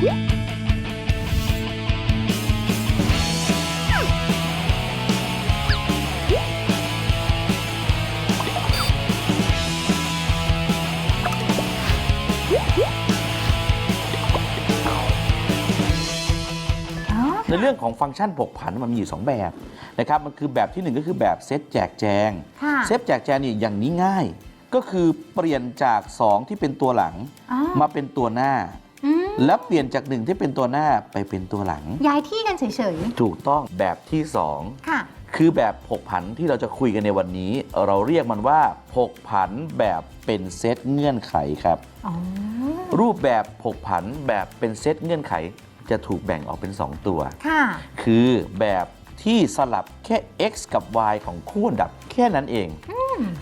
อ๋อในเรื่องของฟังก์ชันผกผันมันมีอยู่ 2 แบบนะครับมันคือแบบทีหนึ่1 ก็คือแบบเซตแจกแจงค่ะเซตแจกแจงนี่อย่างนี้ง่าย ก็คือเปลี่ยนจาก 2 ที่เป็นตัวหลังอ๋อมาเป็นตัวหน้าอืม แล้วเปลี่ยนจาก1ที่เป็นตัวหน้าไปเป็นตัวหลัง ย้ายที่กันเฉยถูกต้องแบบที่ๆค่ะ2คือแบบผกผันที่เราจะคุยกันในวันนี้ เราเรียกมันว่าผกผันแบบเป็นเซตเงื่อนไขครับ อ๋อ รูปแบบผกผันแบบเป็นเซตเงื่อนไข จะถูกแบ่งออกเป็น 2 ตัว ค่ะ คือแบบที่สลับแค่ x กับ y ของคู่อันดับแค่นั้นเอง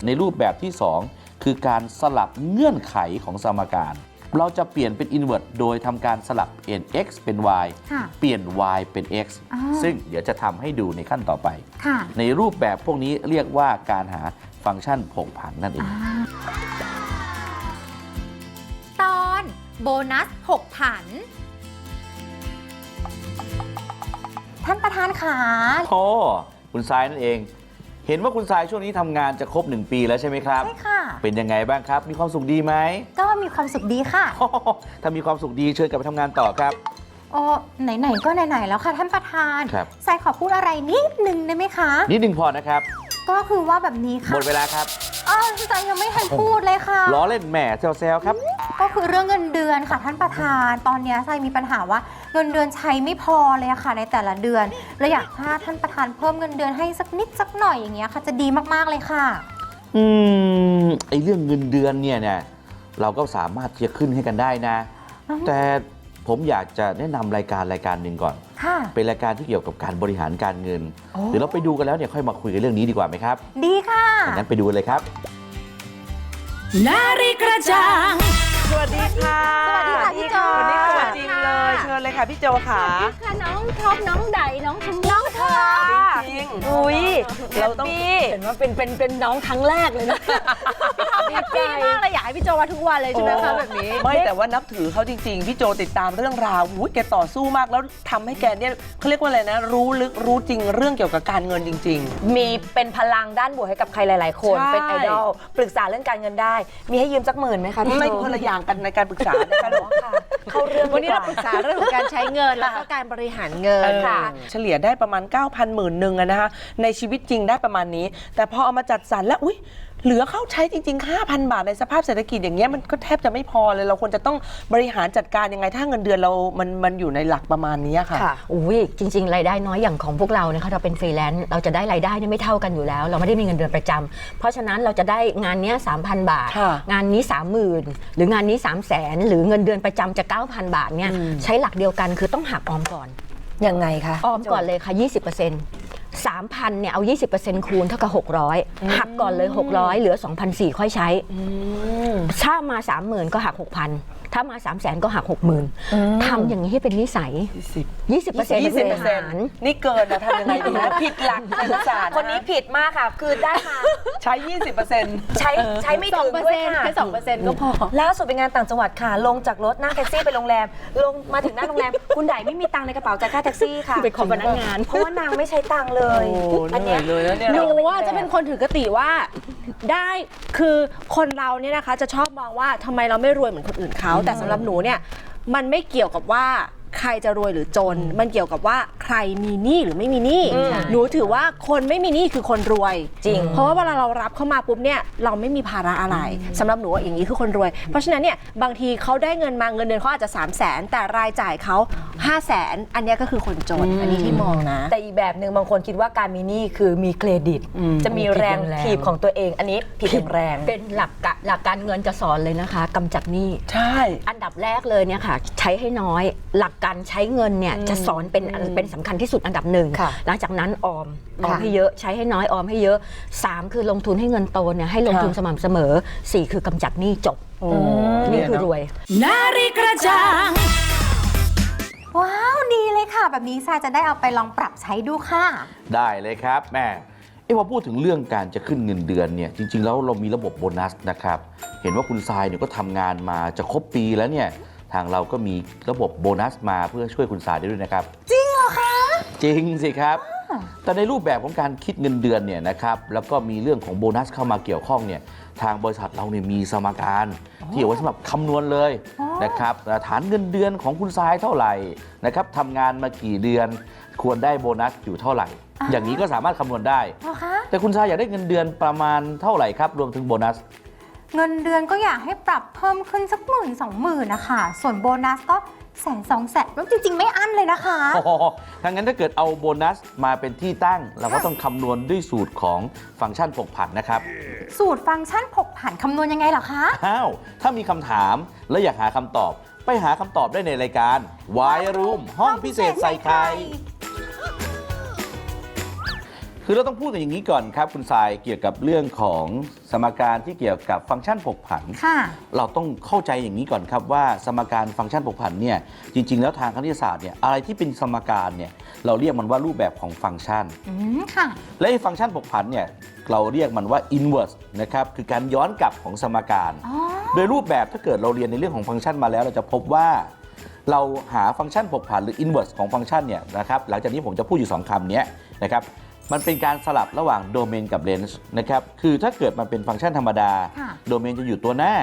ในรูปแบบที่ 2 คือการสลับเงื่อนไขของสมการ เราจะเปลี่ยนเป็น inverse โดยทำการสลับเปลี่ยน x เป็น y ค่ะเปลี่ยน y เป็น x อ่า ซึ่งเดี๋ยวจะทำให้ดูในขั้นต่อไป ค่ะในรูปแบบพวกนี้เรียกว่าการหาฟังก์ชันผกผันนั่นเอง อ่าตอนโบนัสหกผัน ท่านประธานขาโอ้คุณทรายนั่นเอง เห็นว่าคุณทรายช่วงนี้ทำงานจะครบ 1 ปีแล้วใช่ไหมครับ ใช่ค่ะ เป็นยังไงบ้างครับ มีความสุขดีไหมก็มีความสุขดีค่ะ โอ้โหถ้ามีความสุขดีเชิญกลับไปทำงานต่อครับ โอ้ไหนๆก็ไหนๆแล้วค่ะท่านประธานครับทรายขอพูดอะไรนิดนึงได้ไหมคะ นิดนึงพอนะครับ ก็คือว่าแบบนี้หค่ะมดเวลาครับ อ้าวทรายยังไม่ทันพูดเลยค่ะ ล้อเล่นแหม่แซวๆครับ ก็คือเรื่องเงินเดือนค่ะท่านประธาน ตอนเนี้ยทรายมีปัญหาว่าเงินเดือนใช้ไม่พอเลยอะค่ะ ในแต่ละเดือนเลยอยากให้ท่านประธานเพิ่มเงินเดือนให้สักนิดสักหน่อยอย่างเงี้ยค่ะจะดีมากๆเลยค่ะ อืมไอเรื่องเงินเดือนเนี่ยเนี่ยเราก็สามารถที่จะขึ้นให้กันได้นะ อืม แต่ผมอยากจะแนะนำรายการรายการหนึ่งก่อน ค่ะ เป็นรายการที่เกี่ยวกับการบริหารการเงิน โอ้ เดี๋ยวเราไปดูกันแล้วเนี่ยค่อยมาคุยกันเรื่องนี้ดีกว่าไหมครับดีค่ะ งั้นไปดูกันเลยครับนาฬิกระจ่างสวัสดีค่ะสวัสดีค่ะพี่โจ วันนี้ตัวจริงเลย เชิญเลยค่ะพี่โจค่ะ ค่ะน้องท็อปน้องไดน้องชมน้ องเธอจริงอุ้ยเราต้องเห็นว่าเป็นเป็นเป็นน้องครั้งแรกเลยนะดีใจมากเลยอยากให้พี่โจมาทุกวันเลยใช่ไหมคะแบบนี้ไม่แต่ว่านับถือเขาจริง ๆ พี่โจติดตามเรื่องราวอุ้ยแกต่อสู้มากแล้วทำให้แกเนี่ยเขาเรียกว่าอะไรนะ รู้ลึกรู้จริงเรื่องเกี่ยวกับการเงินจริงมีเป็นพลังด้านบวกให้กับใครหลาย ๆ คนใช่เป็นไอดอลปรึกษาเรื่องการเงินได้ มีให้ยืมสักหมื่นไหมคะพี่ๆไม่โจคนละอย่างกันในการปรึกษานะคะอ๋อค่ะเข้าเรื่องวันนี้ดีเรากปรึกษาเรื่องของการใช้เงินแล้วก็การบริหารเงินค่ะ เฉลี่ยได้ประมาณ9,000หมื่นหนึ่งอะนะคะในชีวิตจริงได้ประมาณนี้ แต่พอเอามาจัดสรรแล้วอุ้ยเหลือเข้าใช้จริง ๆ 5,000 บาทในสภาพเศรษฐกิจอย่างเงี้ยมันก็แทบจะไม่พอเลยเราควรจะต้องบริหารจัดการยังไงถ้าเงินเดือนเรา มันมันอยู่ในหลักประมาณนี้ค่ะ ค่ะอุ้ยจริง ๆ รายได้น้อยอย่างของพวกเราเนี่ยค่ะเราเป็นฟรีแลนซ์เราจะได้รายได้เนี่ยไม่เท่ากันอยู่แล้ว เราไม่ได้มีเงินเดือนประจำเพราะฉะนั้นเราจะได้งานเนี้ย3,000บาท ค่ะงานนี้30,000หรืองานนี้3 0 0 0 0 0หรือเงินเดือนประจำจะ9,000 บาทเนี่ยใช้หลักเดียวกันคือต้องหักออมก่อน ยังไงคะออมก่อนเลยค่ะ 20% 3,000เนี่ยเอา 20%คูณเท่ากับ 600 หักก่อนเลย 600 เหลือ 2,400 ค่อยใช้ ถ้ามา 30,000 ก็หัก 6,000ถ้ามา300,000ก็หัก 60,000ทำอย่างนี้ให้เป็นนิสัย 20%เป็นยี่สิบเปบอริร์เซ็นหาต์รนี่เกินนะทำยังไงดีนะผิดหลักเศรษฐศาสตร์คนนี้ผิดมากค่ะ คือได้มาใช้ยี่สิบเปอร์เซ็นต์ใช้ใช้ไม่ถึงด้วยค่ะ แค่สองเปอร์เซ็นต์ก็พอ ล่าสุดเป็นงานต่างจังหวัดค่ะ ลงจากรถนั่งแท็กซี่ไปโรงแรม ลงมาถึงหน้าโรงแรม คุณไดไม่มีตังค์ในกระเป๋าจ่ายค่าแท็กซี่ค่ะไปขอพนักงาน เพราะว่านางไม่ใช้ตังค์เลยโอ้เหนื่อยเลยนะเนี่ย หนูว่าจะเป็นคนถือกติว่าได้คือคนเราเนี่ยนะคะจะชอบมองว่าทำไมเราไม่รวยเหมือนคนอื่นเขาแต่สำหรับหนูเนี่ยมันไม่เกี่ยวกับว่า ใครจะรวยหรือจน มันเกี่ยวกับว่าใครมีหนี้หรือไม่มีหนี้อืมหนูถือว่าคนไม่มีหนี้คือคนรวย จริง เพราะว่าเวลาเรารับเข้ามาปุ๊บเนี่ยเราไม่มีภาระอะไรสำหรับหนูว่าอย่างนี้คือคนรวย เพราะฉะนั้นเนี่ยบางทีเขาได้เงินมาเงินเดือนเขาอาจจะ3 0 0แสนแต่รายจ่ายเขา5 0 0แสนอันเนี้ยก็คือคนจนอันนี้ที่มองนะ แต่อีกแบบหนึ่งบางคนคิดว่าการมีหนี้คือมีเครดิต จะมีแรงผิดอย่างแรงถีบของตัวเอง อันนี้ผิดอย่างแรง เป็นหลักกะหลักการเงินจะสอนเลยนะคะกำจัดหนี้ ใช่ อันดับแรกเลยเนี่ยค่ะ ใช้ให้น้อยหลักการใช้เงินเนี่ยจะสอนเป็นอันเป็นสำคัญที่สุดอันดับหนึ่งค่ะหลังจากนั้นออมออมให้เยอะใช้ให้น้อยออมให้เยอะ 3 คือลงทุนให้เงินโตเนี่ยให้ลงทุนสม่ำเสมอ 4 คือกำจัดหนี้จบโอ้นี่คือรวยนาฬิกระจ่างว้าวดีเลยค่ะ แบบนี้ทรายจะได้เอาไปลองปรับใช้ดูค่ะ ได้เลยครับแม่เอ้พอพูดถึงเรื่องการจะขึ้นเงินเดือนเนี่ยจริง ๆ แล้วเรามีระบบโบนัสนะครับ เห็นว่าคุณทรายเนี่ยก็ทำงานมาจะครบปีแล้วเนี่ย ทางเราก็มีระบบโบนัสมาเพื่อช่วยคุณสายได้ด้วยนะครับ จริงเหรอคะ จริงสิครับ แต่ในรูปแบบของการคิดเงินเดือนเนี่ยนะครับแล้วก็มีเรื่องของโบนัสเข้ามาเกี่ยวข้องเนี่ยทางบริษัทเราเนี่ยมีสมการ ที่เอาไว้สำหรับคำนวณเลยนะครับฐานเงินเดือนของคุณทรายเท่าไหร่นะครับทำงานมากี่เดือน ควรได้โบนัสอยู่เท่าไหร่ อย่างนี้ก็สามารถคำนวณได้เหรอคะแต่คุณทรายอยากได้เงินเดือนประมาณเท่าไหร่ครับรวมถึงโบนัส เงินเดือนก็อยากให้ปรับเพิ่มขึ้นสักหมื่นสองหมื่นนะคะส่วนโบนัสก็แสนสองแสนแล้วจริง ๆ ไม่อั้นเลยนะคะอ๋อถ้างั้นถ้าเกิดเอาโบนัสมาเป็นที่ตั้ง เราก็ต้องคำนวณด้วยสูตรของฟังก์ชันผกผันนะครับ สูตรฟังก์ชันผกผันคำนวณยังไงเหรอคะ อ้าว ถ้ามีคำถามและอยากหาคำตอบ ไปหาคำตอบได้ในรายการ Why Room ห้องพิเศษใส่ไข่ คือเราต้องพูดกันอย่างนี้ก่อนครับ คุณทรายเกี่ยวกับเรื่องของสมการที่เกี่ยวกับฟังก์ชันผกผัน ค่ะ เราต้องเข้าใจอย่างนี้ก่อนครับว่าสมการฟังก์ชันผกผันเนี่ยจริง ๆ แล้วทางคณิตศาสตร์เนี่ยอะไรที่เป็นสมการเนี่ยเราเรียกมันว่ารูปแบบของฟังก์ชัน อืม ค่ะ และไอ้ฟังก์ชันผกผันเนี่ยเราเรียกมันว่า inverse นะครับคือการย้อนกลับของสมการ อ๋อ โดยรูปแบบถ้าเกิดเราเรียนในเรื่องของฟังก์ชันมาแล้ว เราจะพบว่า เราหาฟังก์ชันผกผันหรือ inverse ของฟังก์ชันเนี่ยนะครับหลังจากนี้ผมจะพูดอยู่ 2คำเนี้ยนะครับ มันเป็นการสลับระหว่างโดเมนกับเลนส์นะครับ คือถ้าเกิดมันเป็นฟังก์ชันธรรมดา ค่ะโดเมนจะอยู่ตัวหน้า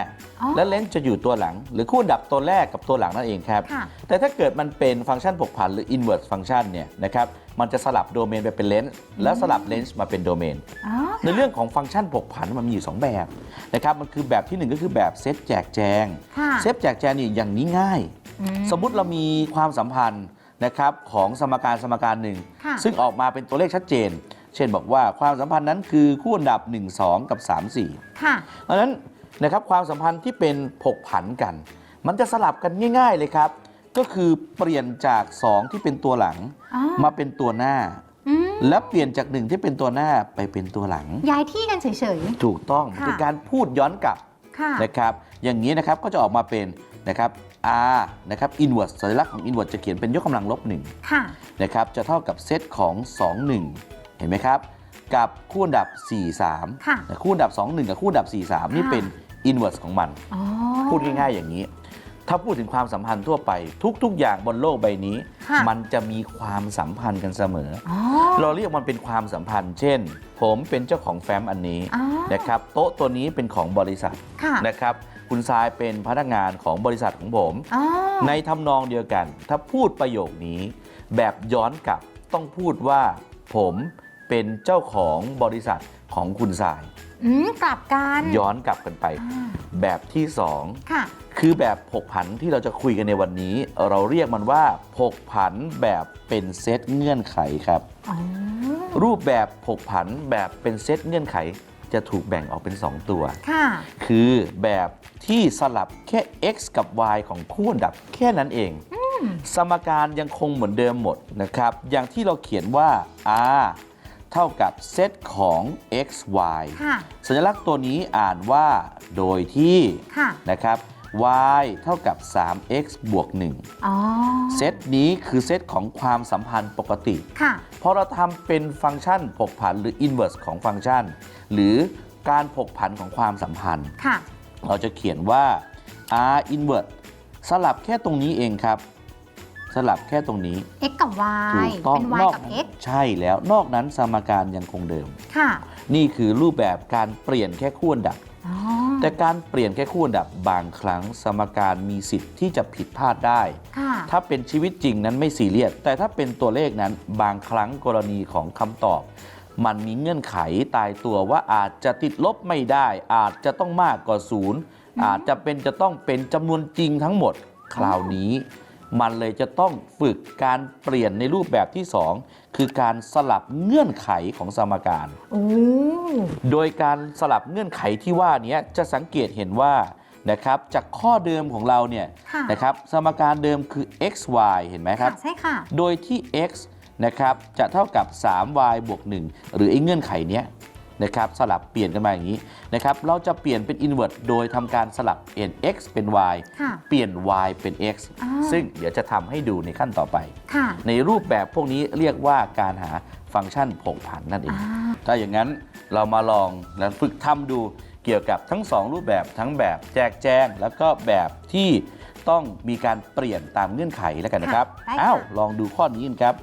อ๋อและเลนส์จะอยู่ตัวหลัง หรือคู่ดับตัวแรกกับตัวหลังนั่นเองครับ ค่ะ แต่ถ้าเกิดมันเป็นฟังก์ชันผกผันหรือ inverse ฟังก์ชันเนี่ยนะครับ มันจะสลับโดเมนไปเป็นเลนส์แล้วสลับเลนส์มาเป็นโดเมน อ๋อ ในเรื่องของฟังก์ชันผกผันมันมีอยู่ 2 แบบนะครับ มันคือแบบทีหนึ่1 ก็คือแบบเซตแจกแจง ค่ะเซตแจกแจงนี่อย่างนี้ง่าย อืม สมมุติเรามีความสัมพันธ์ นะครับของสมการสมการหนึ่ง ค่ะ ซึ่งออกมาเป็นตัวเลขชัดเจน เช่นบอกว่าความสัมพันธ์นั้นคือคู่อันดับ 1 2 กับ 3 4ค่ะดังนั้นนะครับความสัมพันธ์ที่เป็นผกผันกัน มันจะสลับกันง่าย ๆเลยครับ ก็คือเปลี่ยนจาก 2 ที่เป็นตัวหลัง อ๋อ มาเป็นตัวหน้า อืมแล้วเปลี่ยนจากหนึ่งที่เป็นตัวหน้าไปเป็นตัวหลัง ย้ายที่กันเฉย ถูกต้องค่ะเป็นการพูดย้อนกลับ ๆ ค่ะ นะครับ อย่างนี้นะครับก็จะออกมาเป็นนะครับ r นะครับ inverse สัญลักษณ์ของ inverse จะเขียนเป็นยกกำลังลบ1ค่ะนะครับจะเท่ากับเซตของ 2 1 เห็นไหมครับ กับคู่อันดับ4 3ค่ะคู่อันดับ 2 1 กับคู่อันดับ 4 3 นี่เป็น inverse ของมัน อ๋อพูดง่าย ๆ อย่างนี้ ถ้าพูดถึงความสัมพันธ์ทั่วไป ทุก ๆ อย่างบนโลกใบนี้ ค่ะ มันจะมีความสัมพันธ์กันเสมอ อ๋อ เราเรียกมันเป็นความสัมพันธ์ เช่น ผมเป็นเจ้าของแฟ้มอันนี้อ๋อ นะครับ โต๊ะตัวนี้เป็นของบริษัทค่ะ นะครับ คุณทรายเป็นพนักงานของบริษัทของผม อ๋อในทำนองเดียวกัน ถ้าพูดประโยคนี้ แบบย้อนกลับต้องพูดว่า ผมเป็นเจ้าของบริษัทของคุณทราย อืมกลับกันย้อนกลับกันไป อ่าแบบที่สองค่ะ คือแบบผกผันที่เราจะคุยกันในวันนี้ เราเรียกมันว่าผกผันแบบเป็นเซตเงื่อนไขครับ อ๋อรูปแบบผกผันแบบเป็นเซตเงื่อนไข จะถูกแบ่งออกเป็น 2 ตัว ค่ะ คือแบบที่สลับแค่ x กับ y ของคู่อันดับแค่นั้นเอง สมการยังคงเหมือนเดิมหมดนะครับ อย่างที่เราเขียนว่า r เท่ากับเซตของ x y ค่ะ สัญลักษณ์ตัวนี้อ่านว่าโดยที่ค่ะ นะครับ y เท่ากับ 3x บวก1อ๋อเซตนี้คือเซตของความสัมพันธ์ปกติ ค่ะพ อเราทำเป็นฟังก์ชันผกผันหรือ inverse ของฟังก์ชัน หรือการผกผันของความสัมพันธ์ ค่ะ เราจะเขียนว่า r inverse สลับแค่ตรงนี้เองครับ สลับแค่ตรงนี้ x กับ ถู y กต้องเป็นน y อกกับนั้น x ใช่แล้วนอกนั้นสมการยังคงเดิม ค่ะนี่คือรูปแบบการเปลี่ยนแค่คู่อันดับ อ๋อ แต่การเปลี่ยนแค่คู่อันดับบางครั้งสมการมีสิทธิ์ที่จะผิดพลาดได้ ค่ะ ถ้าเป็นชีวิตจริงนั้นไม่ซีเรียส แต่ถ้าเป็นตัวเลขนั้นบางครั้งกรณีของคำตอบ มันมีเงื่อนไขตายตัวว่าอาจจะติดลบไม่ได้ อาจจะต้องมากกว่าศูนย์อาจจะเป็นจะต้องเป็นจำนวนจริงทั้งหมด คราวนี้ มันเลยจะต้องฝึกการเปลี่ยนในรูปแบบที่ 2 คือการสลับเงื่อนไขของสมการโอ้โดยการสลับเงื่อนไขที่ว่านี้จะสังเกตเห็นว่านะครับจากข้อเดิมของเราเนี่ยค่ะนะครับสมการเดิมคือ x y เห็นไหมครับค่ะใช่ค่ะ โดยที่ x นะครับจะเท่ากับ 3y บวก1หรือไอ้เงื่อนไขเนี้ย นะครับสลับเปลี่ยนกันมาอย่างนี้นะครับเราจะเปลี่ยนเป็น invert โดยทำการสลับเปลี่ยน x เป็น y ค่ะเปลี่ยน y เป็น x อ่า ซึ่งเดี๋ยวจะทำให้ดูในขั้นต่อไป ค่ะในรูปแบบพวกนี้เรียกว่าการหาฟังก์ชันผกผันนั่นเอง อ่าถ้าอย่างนั้นเรามาลองและฝึกทำดูเกี่ยวกับทั้ง 2 รูปแบบทั้งแบบแจกแจง แล้วก็แบบที่ต้องมีการเปลี่ยนตามเงื่อนไขแล้วกันนะครับ ค่ะได้ค่ะ อ้าว ลองดูข้อนี้กันครับ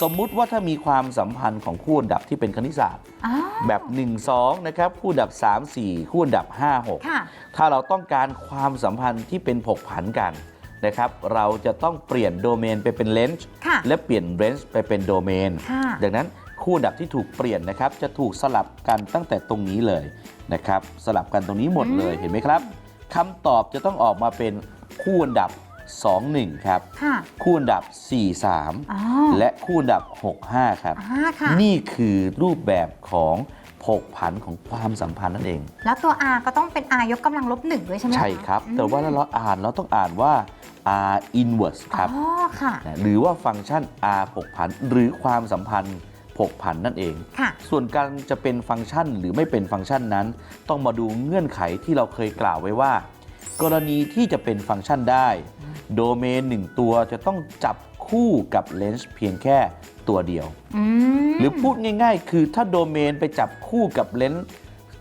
สมมุติว่าถ้ามีความสัมพันธ์ของคู่อันดับที่เป็นคณิตศาสตร์อ๋อแบบ 1 2 นะครับ คู่อันดับ 3 4 คู่อันดับ5 6ค่ะถ้าเราต้องการความสัมพันธ์ที่เป็นผกผันกันนะครับเราจะต้องเปลี่ยนโดเมนไปเป็นเลนส์ค่ะและเปลี่ยนเรนจ์ไปเป็นโดเมน ค่ะ ดังนั้นคู่อันดับที่ถูกเปลี่ยนนะครับ จะถูกสลับกันตั้งแต่ตรงนี้เลยนะครับ สลับกันตรงนี้หมดเลยเห็นไหมครับคำตอบจะต้องออกมาเป็นคู่อันดับ 2 1 ครับ ค่ะ คู่อันดับ 4 อ๋อ3 และคู่อันดับ 6 5 ครับ อ่าค่ะ นี่คือรูปแบบของผกผันของความสัมพันธ์นั่นเอง แล้วตัว R ก็ต้องเป็น R ยกกำลังลบหนึ่งด้วยใช่ไหมะใช่ครับอืมแต่ว่าถ้าเราอ่านเราต้องอ่านว่า r inverse ครับ อ๋อค่ะ นะหรือว่าฟังก์ชัน r ผกผัน หรือความสัมพันธ์ผกผันนั่นเอง ค่ะ ส่วนการจะเป็นฟังก์ชันหรือไม่เป็นฟังก์ชันนั้น ต้องมาดูเงื่อนไขที่เราเคยกล่าวไว้ว่า กรณีที่จะเป็นฟังก์ชันได้ โดเมนหนึ่งตัวจะต้องจับคู่กับเลนส์เพียงแค่ตัวเดียวอืมหรือพูดง่าย ๆ คือถ้าโดเมนไปจับคู่กับเลนส์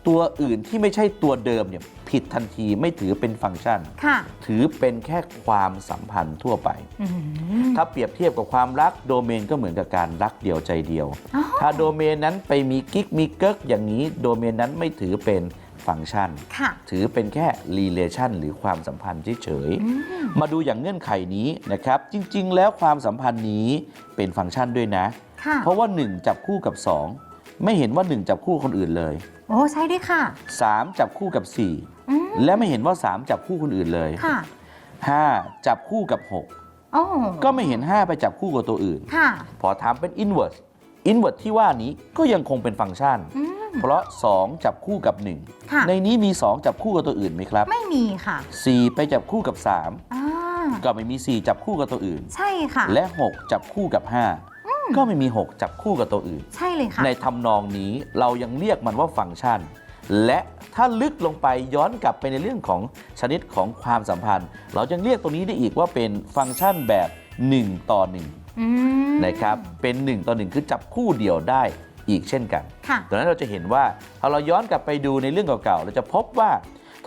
ตัวอื่นที่ไม่ใช่ตัวเดิมเนี่ยผิดทันทีไม่ถือเป็นฟังก์ชันค่ะถือเป็นแค่ความสัมพันธ์ทั่วไปอืมถ้าเปรียบเทียบกับความรักโดเมนก็เหมือนกับการรักเดียวใจเดียวอ๋อถ้าโดเมนนั้นไปมีกิ๊กมีเกิกอย่างนี้โดเมนนั้นไม่ถือเป็น ฟังก์ชันค่ะถือเป็นแค่ relation หรือความสัมพันธ์เฉยๆ มาดูอย่างเงื่อนไขนี้นะครับ จริงๆ แล้วความสัมพันธ์นี้เป็นฟังก์ชันด้วยนะค่ะเพราะว่า 1 จับคู่กับ 2 ไม่เห็นว่า 1 จับคู่คนอื่นเลย โอ้ใช่ด้วยค่ะ 3 จับคู่กับอืม4และไม่เห็นว่า 3 จับคู่คนอื่นเลยค่ะ5จับคู่กับโอ้6ก็ไม่เห็น 5 ไปจับคู่กับตัวอื่นค่ะพอถามเป็น inverse inverse ที่ว่านี้ก็ยังคงเป็นฟังก์ชัน อืมเพราะ 2 จับคู่กับ ค่ะ 1 ในนี้มี 2 จับคู่กับตัวอื่นไหมครับ ไม่มีค่ะ4 ไปจับคู่กับ อ่า3 ก็ไม่มี 4 จับคู่กับตัวอื่น ใช่ค่ะ และ 6 จับคู่กับ 5 ก็ไม่มี 6 จับคู่กับตัวอื่น ใช่เลยค่ะ ในทำนองนี้เรายังเรียกมันว่าฟังก์ชัน และถ้าลึกลงไปย้อนกลับไปในเรื่องของชนิดของความสัมพันธ์ เรายังเรียกตรงนี้ได้อีกว่าเป็นฟังก์ชันแบบ 1 ต่อ1อืม นะครับเป็น 1 ต่อ 1 คือจับคู่เดียวได้อีกเช่นกันค่ะดังนั้นเราจะเห็นว่าพอเราย้อนกลับไปดูในเรื่องเก่าๆ เราจะพบว่า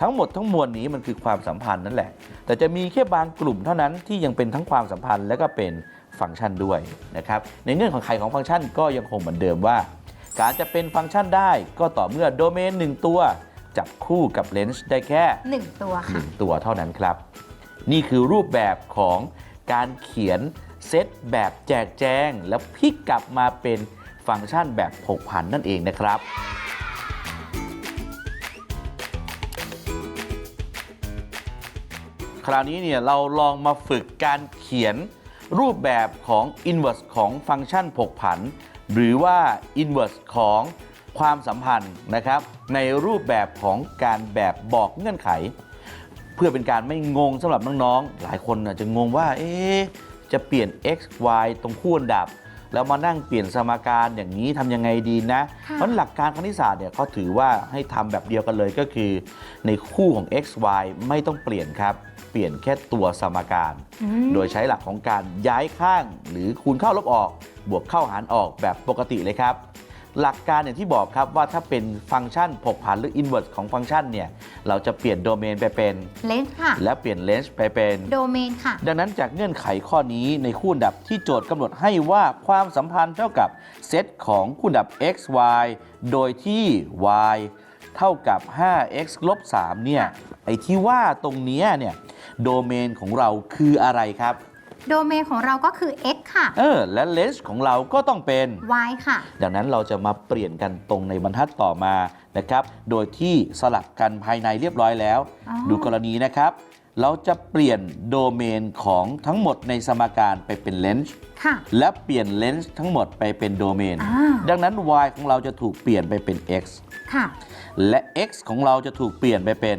ทั้งหมดทั้งมวลนี้มันคือความสัมพันธ์นั่นแหละ แต่จะมีแค่บางกลุ่มเท่านั้นที่ยังเป็นทั้งความสัมพันธ์และก็เป็นฟังก์ชันด้วยนะครับ ในเงื่อนของไขของฟังก์ชันก็ยังคงเหมือนเดิมว่า การจะเป็นฟังก์ชันได้ก็ต่อเมื่อโดเมนหนึ่งตัว จับคู่กับเลนส์ได้แค่หนึ่งตัวค่ะ1ตัวเท่านั้นครับ นี่คือรูปแบบของการเขียน เซตแบบแจกแจง แล้วพลิกกลับมาเป็นฟังก์ชันแบบผกผันนั่นเองนะครับคราวนี้เนี่ยเราลองมาฝึกการเขียนรูปแบบของ inverse ของฟังก์ชันผกผัน หรือว่า inverse ของความสัมพันธ์นะครับ ในรูปแบบของการแบบบอกเงื่อนไข เพื่อเป็นการไม่งงสำหรับน้องๆ หลายคนอาจจะงงว่า เอ๊ะ จะเปลี่ยน x y ตรงคู่อันดับ แล้วมานั่งเปลี่ยนสมการอย่างนี้ทำยังไงดีนะค่ะเพราะหลักการคณิตศาสตร์เนี่ยเขาถือว่าให้ทำแบบเดียวกันเลยก็คือ ในคู่ของ x y ไม่ต้องเปลี่ยนครับ เปลี่ยนแค่ตัวสมการอืมโดยใช้หลักของการย้ายข้าง หรือคูณเข้าลบออก บวกเข้าหารออกแบบปกติเลยครับ หลักการอย่างที่บอกครับว่าถ้าเป็นฟังก์ชันผกผันหรือ inverse ของฟังก์ชันเนี่ยเราจะเปลี่ยนโดเมนไปเป็นเลนส์ค่ะ และเปลี่ยนเลนส์ไปเป็นโดเมนค่ะ ดังนั้นจากเงื่อนไขข้อนี้ในคู่อันดับที่โจทย์กำหนดให้ว่าความสัมพันธ์เท่ากับเซตของคู่อันดับ x y โดยที่ y เท่ากับ 5x ลบ3เนี่ยไอ้ที่ว่าตรงเนี้ยเนี่ยโดเมนของเราคืออะไรครับ โดเมนของเราก็คือ x ค่ะ เออ และเลนส์ของเราก็ต้องเป็น y ค่ะ ดังนั้นเราจะมาเปลี่ยนกันตรงในบรรทัดต่อมานะครับ โดยที่สลับกันภายในเรียบร้อยแล้ว อ๋อ ดูกรณีนะครับ เราจะเปลี่ยนโดเมนของทั้งหมดในสมการไปเป็นเลนส์ ค่ะ และเปลี่ยนเลนส์ทั้งหมดไปเป็นโดเมน อ่า ดังนั้น y ของเราจะถูกเปลี่ยนไปเป็น x ค่ะ และ x ของเราจะถูกเปลี่ยนไปเป็น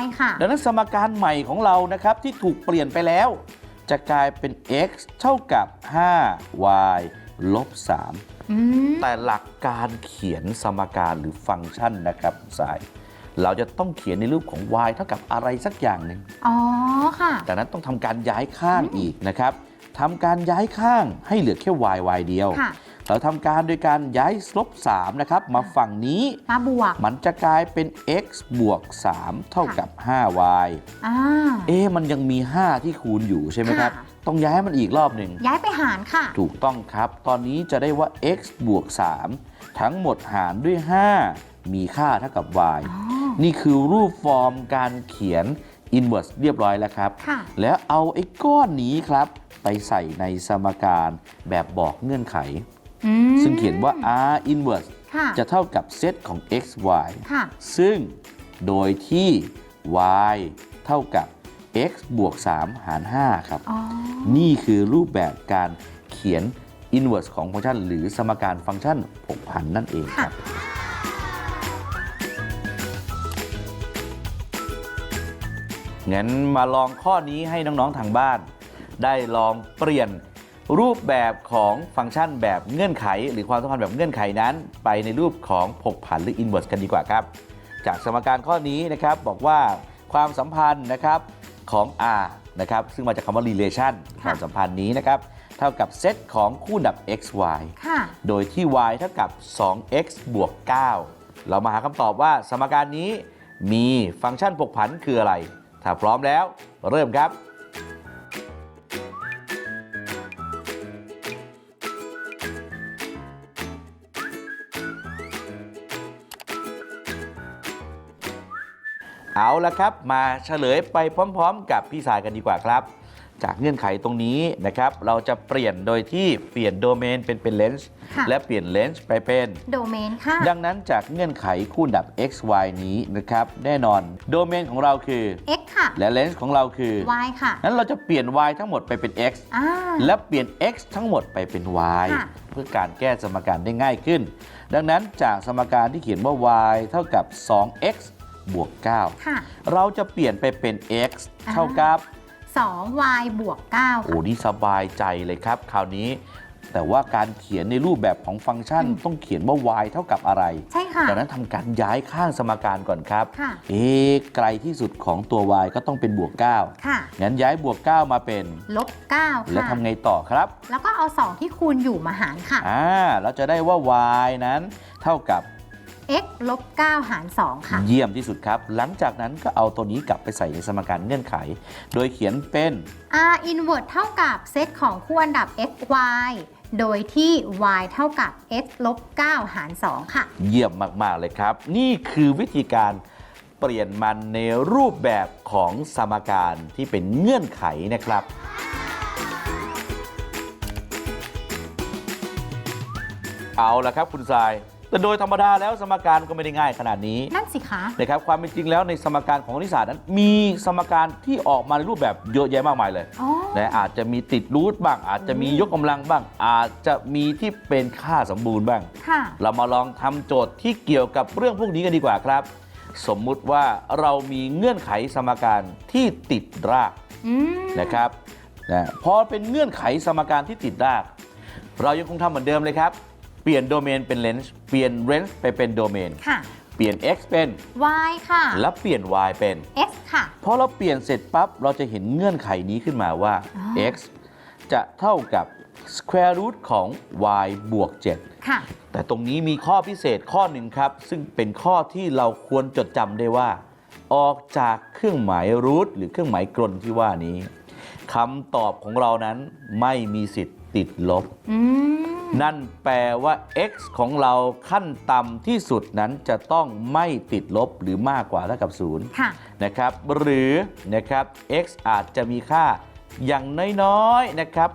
y ค่ะ ดังนั้นสมการใหม่ของเรานะครับที่ถูกเปลี่ยนไปแล้ว จะกลายเป็น x เท่ากับ 5y ลบ3อืมแต่หลักการเขียนสมการหรือฟังก์ชันนะครับสาย เราจะต้องเขียนในรูปของ y เท่ากับอะไรสักอย่างหนึ่งอ๋อค่ะจากนั้นต้องทำการย้ายข้างอีกนะครับทำการย้ายข้างให้เหลือแค่ y y เดียวค่ะ เราทำการโดยการย้ายลบ3นะครับมาฝั่งนี้ มาบวก มันจะกลายเป็น x บวก 3 เท่ากับ 5y อ่าเอ๊ะมันยังมี 5 ที่คูณอยู่ใช่ไหมครับค่ะต้องย้ายมันอีกรอบหนึ่ง ย้ายไปหารค่ะ ถูกต้องครับ ตอนนี้จะได้ว่า x บวก 3 ทั้งหมดหารด้วย 5 มีค่าเท่ากับ y อ๋อนี่คือรูปฟอร์มการเขียน inverse เรียบร้อยแล้วครับค่ะแล้วเอาไอ้ก้อนนี้ครับ ไปใส่ในสมการแบบบอกเงื่อนไขอืม ซึ่งเขียนว่า r inverse ค่ะจะเท่ากับเซตของ x y ค่ะซึ่งโดยที่ y เท่ากับ x บวก 3 หาร 5 ครับอ๋อนี่คือรูปแบบการเขียน inverse ของฟังก์ชัน หรือสมการฟังก์ชันผกผันนั่นเองครับงั้นมาลองข้อนี้ให้น้อง ๆ ทางบ้าน ได้ลองเปลี่ยน รูปแบบของฟังก์ชันแบบเงื่อนไข หรือความสัมพันธ์แบบเงื่อนไขนั้น ไปในรูปของผกผันหรือ inverse กันดีกว่าครับ จากสมการข้อนี้นะครับบอกว่าความสัมพันธ์นะครับของ r นะครับซึ่งมาจากคำว่า relation ความสัมพันธ์นี้นะครับเท่ากับเซตของคู่ดับ x y ค่ะโดยที่ y เท่ากับ 2x บวก 9 เรามาหาคำตอบว่าสมการนี้มีฟังก์ชันผกผันคืออะไร ถ้าพร้อมแล้วเริ่มครับ เอาละครับ มาเฉลยไปพร้อม ๆ กับพี่สายกันดีกว่าครับ จากเงื่อนไขตรงนี้นะครับ เราจะเปลี่ยนโดยที่เปลี่ยนโดเมนเป็นเป็นเลนส์ค่ะ และเปลี่ยนเลนส์ไปเป็น โดเมนค่ะ ดังนั้นจากเงื่อนไขคูณดับ x y นี้นะครับ แน่นอนโดเมนของเราคือ x ค่ะ และเลนส์ของเราคือ y ค่ะนั้นเราจะเปลี่ยน y ทั้งหมดไปเป็น x อ่า และเปลี่ยน x ทั้งหมดไปเป็น y ค่ะ เพื่อการแก้สมการได้ง่ายขึ้น ดังนั้นจากสมการที่เขียนว่า y เท่ากับ 2x บวก9ค่ะเราจะเปลี่ยนไปเป็น x อ่าเท่ากับ 2y บวก9โอ้ค่ะ นี่สบายใจเลยครับ คราวนี้ แต่ว่าการเขียนในรูปแบบของฟังก์ชันต้องเขียนว่า y เท่ากับอะไรใช่ค่ะ ดังนั้นทำการย้ายข้างสมการก่อนครับ ค่ะ เอ๊ะไกลที่สุดของตัว y ก็ต้องเป็นบวก9ค่ะ งั้นย้ายบวก 9 มาเป็น ลบ9แล้วค่ะ ทำไงต่อครับ แล้วก็เอา 2 ที่คูณอยู่มาหารค่ะ อ่าเราจะได้ว่า y นั้นเท่ากับ x ลบ9หาร 2 ค่ะ เยี่ยมที่สุดครับ หลังจากนั้นก็เอาตัวนี้กลับไปใส่ในสมการเงื่อนไข โดยเขียนเป็น r inverse เท่ากับเซตของคู่อันดับ x y โดยที่ y เท่ากับ x ลบ9หาร 2 ค่ะ เยี่ยมมาก ๆ เลยครับ นี่คือวิธีการเปลี่ยนมันในรูปแบบของสมการที่เป็นเงื่อนไขนะครับเอาละครับคุณทราย แต่โดยธรรมดาแล้วสมการก็ไม่ได้ง่ายขนาดนี้นั่นสิคะ นะครับความเป็นจริงแล้วในสมการของคณิตศาสตร์นั้น มีสมการที่ออกมาในรูปแบบเยอะแยะมากมายเลยอ๋อ นะอาจจะมีติดรูทบ้าง อาจจะมียกกำลังบ้าง อาจจะมีที่เป็นค่าสมบูรณ์บ้าง ค่ะ เรามาลองทำโจทย์ที่เกี่ยวกับเรื่องพวกนี้กันดีกว่าครับ สมมุติว่าเรามีเงื่อนไขสมการที่ติดราก อืม นะครับนะพอเป็นเงื่อนไขสมการที่ติดราก เรายังคงทำเหมือนเดิมเลยครับ เปลี่ยนโดเมนเป็นเลนส์เปลี่ยนเลนส์ไปเป็นโดเมนค่ะ เปลี่ยน x เป็น y ค่ะ แล้วเปลี่ยน y เป็น x ค่ะ พอเราเปลี่ยนเสร็จปั๊บ เราจะเห็นเงื่อนไขนี้ขึ้นมาว่าอ๋อ x จะเท่ากับ square root ของ y บวก 7 ค่ะ แต่ตรงนี้มีข้อพิเศษข้อหนึ่งครับ ซึ่งเป็นข้อที่เราควรจดจำได้ว่า ออกจากเครื่องหมายรูทหรือเครื่องหมายกลที่ว่านี้คำตอบของเรานั้นไม่มีสิทธิ์ ติดลบ อืมนั่นแปลว่า x ของเราขั้นต่ำที่สุดนั้นจะต้องไม่ติดลบหรือมากกว่าเท่ากับ0ค่ะนะครับหรือนะครับ x อาจจะมีค่าอย่างน้อยๆนะครับ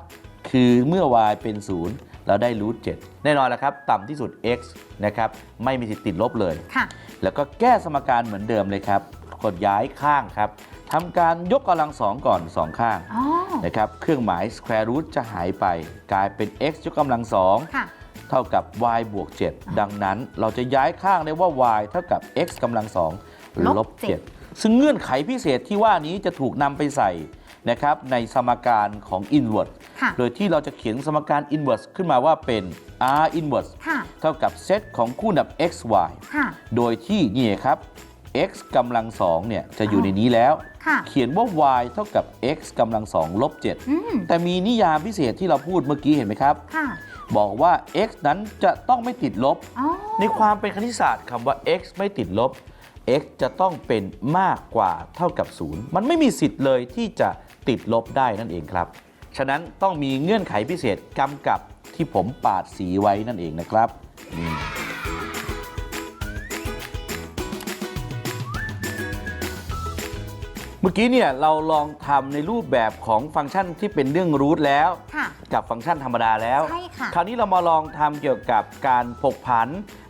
คือเมื่อ y เป็น 0 เราได้รูท7แน่นอนแล้วครับ ต่ำที่สุด x นะครับไม่มีสิทธิ์ติดลบเลย ค่ะ แล้วก็แก้สมการเหมือนเดิมเลยครับกดย้ายข้างครับทำการยกกำลังสองก่อน2ข้างอ๋อนะครับเครื่องหมาย square root จะหายไป กลายเป็น x ยกกำลังสองค่ะ เท่ากับ y บวก 7 ดังนั้นเราจะย้ายข้างได้ว่า y เท่ากับ x กำลังสองลบลบ7ซึ่งเงื่อนไขพิเศษที่ว่านี้จะถูกนำไปใส่นะครับในสมการของ inverse ค่ะ โดยที่เราจะเขียนสมการ inverse ขึ้นมาว่าเป็น r inverse ค่ะ เท่ากับเซตของคู่ดับ x y ค่ะ โดยที่นี่ครับ x กำลังสองเนี่ยจะอยู่ในนี้แล้ว ค่ะ เขียนว่า y เท่ากับ x กำลังสองลบอืม 7แต่มีนิยามพิเศษที่เราพูดเมื่อกี้เห็นไหมครับ ค่ะ บอกว่า x นั้นจะต้องไม่ติดลบ อ๋อ ในความเป็นคณิตศาสตร์คำว่า x ไม่ติดลบ x จะต้องเป็นมากกว่าเท่ากับ 0 มันไม่มีสิทธิ์เลยที่จะติดลบได้นั่นเองครับ ฉะนั้นต้องมีเงื่อนไขพิเศษกำกับที่ผมปาดสีไว้นั่นเองนะครับนี่ มื่อกี้เนี่ยเราลองทำในรูปแบบของฟังก์ชันที่เป็นเรื่องรูทแล้ว ค่ะ กับฟังก์ชันธรรมดาแล้ว ใช่ค่ะ คราวนี้เรามาลองทำเกี่ยวกับการผกผัน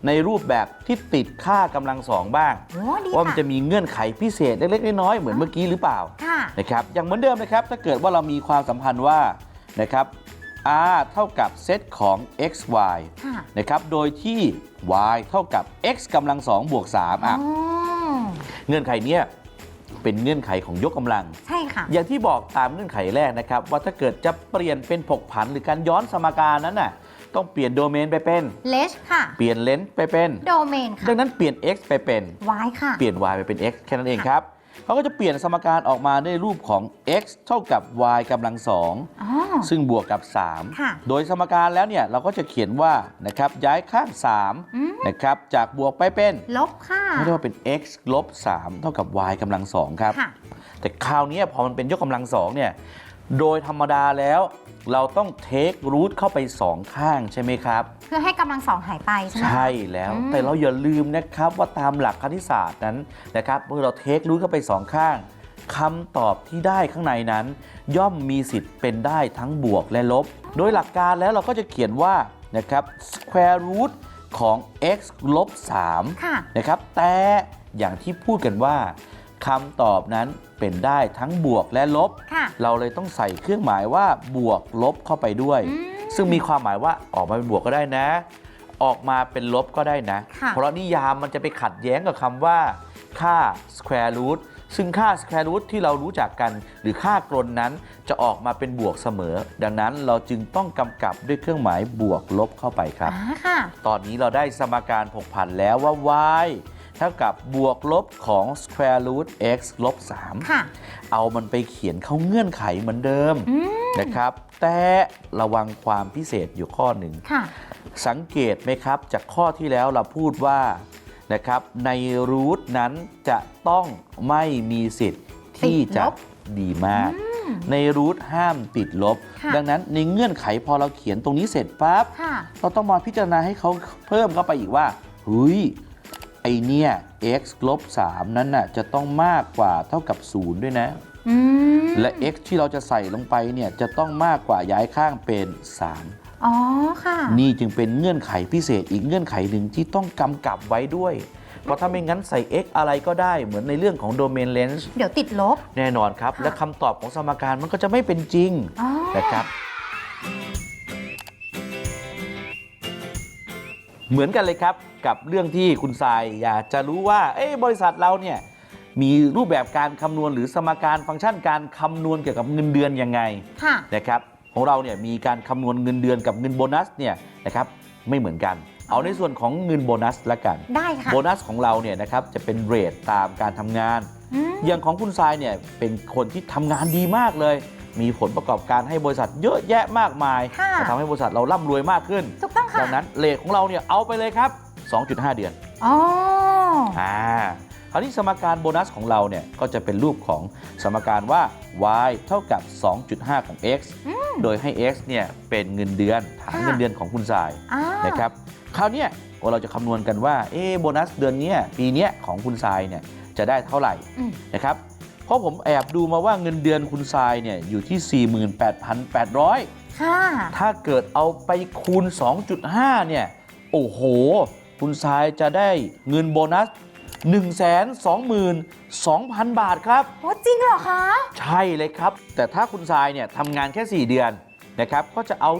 ในรูปแบบที่ติดค่ากำลังสองบ้าง โอ้ดีว่ามันค่ะจะมีเงื่อนไขพิเศษเล็กๆน้อยๆเหมือนเมื่อกี้หรือเปล่า ค่ะ นะครับอย่างเหมือนเดิมนะครับ ถ้าเกิดว่าเรามีความสัมพันธ์ว่านะครับ r เท่ากับเซตของ x y ค่ะ นะครับโดยที่ y เท่ากับ x กำลังสองบวก3อะอ๋อเงื่อนไขเนี้ย เป็นเงื่อนไขของยกกำลัง ใช่ค่ะ อย่างที่บอกตามเงื่อนไขแรกนะครับ ว่าถ้าเกิดจะเปลี่ยนเป็นผกผันหรือการย้อนสมการนั้นน่ะต้องเปลี่ยนโดเมนไปเป็น เลชค่ะ เปลี่ยนเลนส์ไปเป็น โดเมนค่ะ ดังนั้นเปลี่ยน x ไปเป็น y ค่ะ เปลี่ยน y ไปเป็น x แค่นั้นเองครับ เขาก็จะเปลี่ยนสมการออกมาในรูปของ x เท่ากับ y กำลังสองอ๋อ ซึ่งบวกกับ ค่ะ3 โดยสมการแล้วเนี่ยเราก็จะเขียนว่านะครับย้ายข้างอืม 3นะครับจากบวกไปเป็นลบค่ะ ไม่ได้ว่าเป็น x ลบ3เท่ากับ y กำลังสองครับ ค่ะ แต่คราวนี้พอมันเป็นยกกำลังสองเนี่ย โดยธรรมดาแล้ว เราต้องเทครูทเข้าไปสองข้างใช่ไหมครับ เพื่อให้กำลังสองหายไปใช่ไหมคะใช่แล้วอืม แต่เราอย่าลืมนะครับว่าตามหลักคณิตศาสตร์นั้นนะครับเมื่อเราเทครูทเข้าไปสองข้างคำตอบที่ได้ข้างในนั้น ย่อมมีสิทธิ์เป็นได้ทั้งบวกและลบ โดยหลักการแล้วเราก็จะเขียนว่านะครับ square root ของ x ลบ3 ค่ะ นะครับแต่อย่างที่พูดกันว่าคำตอบนั้นเป็นได้ทั้งบวกและลบ ค่ะ เราเลยต้องใส่เครื่องหมายว่าบวกลบเข้าไปด้วย อืม ซึ่งมีความหมายว่าออกมาเป็นบวกก็ได้นะ ออกมาเป็นลบก็ได้นะ ค่ะ เพราะนิยามมันจะไปขัดแย้งกับคำว่าค่า square root ซึ่งค่า square root ที่เรารู้จักกัน หรือค่ากลนนั้นจะออกมาเป็นบวกเสมอ ดังนั้นเราจึงต้องกำกับด้วยเครื่องหมายบวกลบเข้าไปครับ อ่าค่ะ ตอนนี้เราได้สมการผกผันแล้วว่า y เท่ากับบวกลบของ square root x ลบ3ค่ะเอามันไปเขียนเข้าเงื่อนไขเหมือนเดิมอืมนะครับ แต่ระวังความพิเศษอยู่ข้อหนึ่ง ค่ะ สังเกตไหมครับจากข้อที่แล้วเราพูดว่านะครับในรูทนั้นจะต้องไม่มีสิทธิ์ที่จะติดลบ ดีมาก ในรูทห้ามติดลบ ค่ะ ดังนั้นในเงื่อนไขพอเราเขียนตรงนี้เสร็จปั๊บ ค่ะ เราต้องมาพิจารณาให้เขาเพิ่มเข้าไปอีกว่าเฮ้ย ไอเนี่ย x ลบ3นั้นน่ะจะต้องมากกว่าเท่ากับ 0 ด้วยนะ อืมและ x ที่เราจะใส่ลงไปเนี่ยจะต้องมากกว่าย้ายข้างเป็น3อ๋อค่ะนี่จึงเป็นเงื่อนไขพิเศษอีกเงื่อนไขหนึ่งที่ต้องกำกับไว้ด้วย เพราะถ้าไม่งั้นใส่ x อะไรก็ได้เหมือนในเรื่องของ domain length เดี๋ยวติดลบ แน่นอนครับค่ะและคำตอบของสมการมันก็จะไม่เป็นจริงอ๋อ นะครับ เหมือนกันเลยครับกับเรื่องที่คุณทรายอยากจะรู้ว่าเอ้บริษัทเราเนี่ยมีรูปแบบการคำนวณหรือสมการฟังก์ชันการคำนวณเกี่ยวกับเงินเดือนยังไงค่ะนะครับของเราเนี่ยมีการคำนวณเงินเดือนกับเงินโบนัสเนี่ยนะครับไม่เหมือนกัน เอาในส่วนของเงินโบนัสละกันได้ค่ะโบนัสของเราเนี่ยนะครับจะเป็นเรทตามการทำงานอืมอย่างของคุณทรายเนี่ยเป็นคนที่ทำงานดีมากเลย มีผลประกอบการให้บริษัทเยอะแยะมากมายค่ะทำให้บริษัทเราร่ำรวยมากขึ้น ถูกต้องค่ะดังนั้นเรทของเราเนี่ยเอาไปเลยครับ 2.5 เดือน อ๋อ อ่าคราวนี้สมการโบนัสของเราเนี่ยก็จะเป็นรูปของสมการว่า y เท่ากับ 2.5 ของ x โดยให้ x เนี่ยเป็นเงินเดือนฐานค่ะ เงินเดือนของคุณทรายอ่านะครับ คราวเนี้ยเราจะคำนวณกันว่าเอ๊ะโบนัสเดือนเนี้ยปีเนี้ยของคุณทรายเนี่ยจะได้เท่าไหร่อืมนะครับ เพราะผมแอบดูมาว่าเงินเดือนคุณทรายเนี่ยอยู่ที่ 48,800 ค่ะ ถ้าเกิดเอาไปคูณ 2.5 เนี่ย โอ้โห คุณทรายจะได้เงินโบนัส 122,000 บาทครับ โอ้จริงเหรอคะ ใช่เลยครับ แต่ถ้าคุณทรายเนี่ยทำงานแค่ 4 เดือนนะครับ ก็จะเอา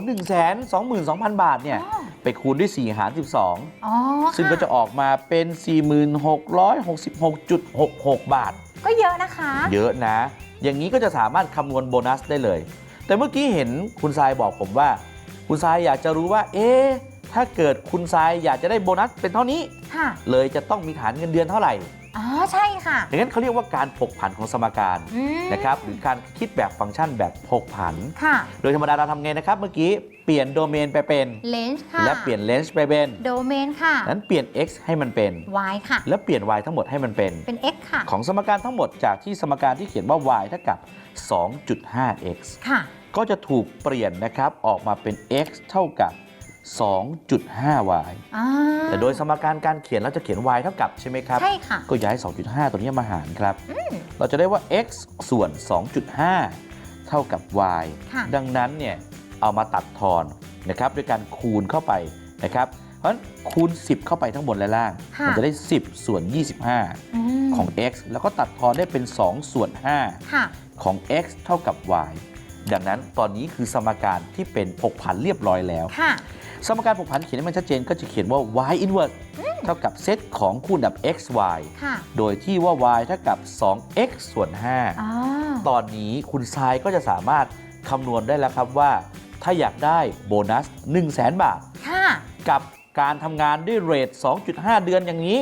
122,000 บาทเนี่ยอ๋อไปคูณด้วย 4 หาร 12อ๋อซึ่งก็จะออกมาเป็น 4666.66 บาท ก็เยอะนะคะ เยอะนะ อย่างนี้ก็จะสามารถคำนวณโบนัสได้เลย แต่เมื่อกี้เห็นคุณทรายบอกผมว่า คุณทรายอยากจะรู้ว่า เอ๊ะถ้าเกิดคุณทรายอยากจะได้โบนัสเป็นเท่านี้ค่ะเลยจะต้องมีฐานเงินเดือนเท่าไหร่ อ๋อใช่ค่ะอย่างนั้นเขาเรียกว่าการผกผันของสมการอืมนะครับหรือการคิดแบบฟังก์ชันแบบผกผัน ค่ะ โดยธรรมดาเราทำไงนะครับเมื่อกี้เปลี่ยนโดเมนไปเป็น เลนส์ค่ะและเปลี่ยนเลนส์ไปเป็นโดเมนค่ะ นั้นเปลี่ยน x ให้มันเป็น y ค่ะ แล้วเปลี่ยน y ทั้งหมดให้มันเป็น เป็น x ค่ะ ของสมการทั้งหมดจากที่สมการที่เขียนว่า y เท่ากับ 2.5x ค่ะ ก็จะถูกเปลี่ยนนะครับออกมาเป็น x เท่ากับ 2.5y อ่าแต่โดยสมการการเขียนเราจะเขียน y เท่ากับใช่ไหมครับ ใช่ค่ะ ก็ย้าย 2.5 ตัวนี้มาหารครับ เราจะได้ว่า x ส่วน 2.5 เท่ากับ y ค่ะดังนั้นเนี่ยเอามาตัดทอนนะครับด้วยการคูณเข้าไปนะครับเพราะฉะนั้นคูณ 10 เข้าไปทั้งบนและล่างค่ะมัจะได้ 10 ส่วน 25อืมของ x แล้วก็ตัดทอนได้เป็น 2 ส่วน5ค่ะของ x เท่ากับ y ดังนั้นตอนนี้คือสมการที่เป็นผกผันเรียบร้อยแล้วค่ะ สมการผกผันเขียนให้มันชัดเจนก็จะเขียนว่า y inverse เท่ากับเซตของคูณดับ x y ค่ะ โดยที่ว่า y เท่ากับ 2x ส่วน5อ๋อตอนนี้คุณทรายก็จะสามารถคำนวณได้แล้วครับว่า ถ้าอยากได้โบนัส 1 0 0 0 0แบาท ค่ะ กับการทำงานด้วยเรท 2.5 เดือนอย่างนี้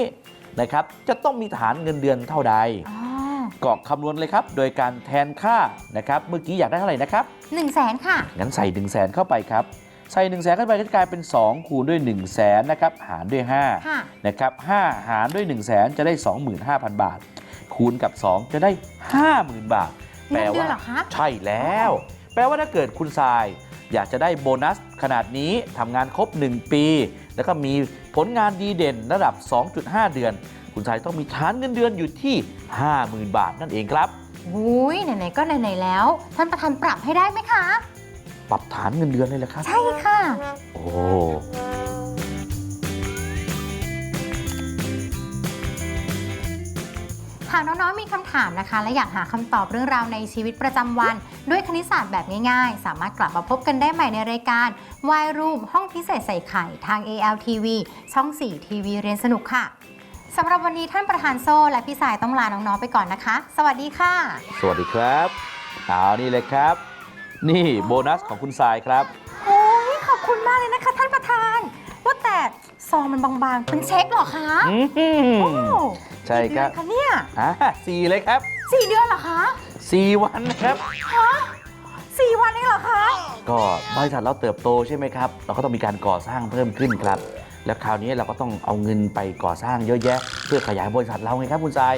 นะครับ จะต้องมีฐานเงินเดือนเท่าใดอ๋อกรอกคำนวณเลยครับ โดยการแทนค่านะครับ เมื่อกี้อยากได้เท่าไหร่นะครับ หนึ่งแสนค่ะ งั้นใส่1 0 0 0 0แสนเข้าไปครับ ใส่1 0 0 0 0แสนเข้าไปก็จะกลายเป็น 2 คูณด้วย1 0 0 0 0แสนนะครับหารด้วยค่ะ5นะครับ5หารด้วย1 0 0 0 0แสนจะได้ 25,000 บาท คูณกับ 2 จะได้ 50,000 บาทเงินเดือนเหรอคะ ใช่แล้ว แปลว่าถ้าเกิดคุณทราย อยากจะได้โบนัสขนาดนี้ทำงานครบ 1 ปี แล้วก็มีผลงานดีเด่นระดับ 2.5 เดือน คุณทรายต้องมีฐานเงินเดือนอยู่ที่ 50,000 บาทนั่นเองครับ อุ้ยไหนๆก็ไหนๆแล้ว ท่านประธานปรับให้ได้ไหมคะ ปรับฐานเงินเดือนเลยเหรอครับ ใช่ค่ะ โอ้ หากน้องๆมีคำถามนะคะ และอยากหาคำตอบเรื่องราวในชีวิตประจำวัน ด้วยคณิตศาสตร์แบบง่ายๆ สามารถกลับมาพบกันได้ใหม่ในรายการ Y Room ห้องพิเศษใส่ไข่ทาง ALTV ช่อง 4 ทีวีเรียนสนุกค่ะสำหรับวันนี้ท่านประธานโซ่และพี่สายต้องลาน้องๆไปก่อนนะคะ สวัสดีค่ะ สวัสดีครับ เอานี่เลยครับ นี่โบนัสของคุณทรายครับ โอ้ยขอบคุณมากเลยนะคะ ท่านประธาน ว่าแต่ซองมันบางๆ เป็นเช็คเหรอคะอืม โอ้ใช่ครับ กี่เดือนคะเนี่ยอ่าสี่เลยครับสี่เดือนเหรอคะสี่วันนะครับ ฮะสี่วันเองเหรอคะก็บริษัทเราเติบโตใช่ไหมครับ เราก็ต้องมีการก่อสร้างเพิ่มขึ้นครับ แล้วคราวนี้เราก็ต้องเอาเงินไปก่อสร้างเยอะแยะ เพื่อขยายบริษัทเราไงครับคุณทราย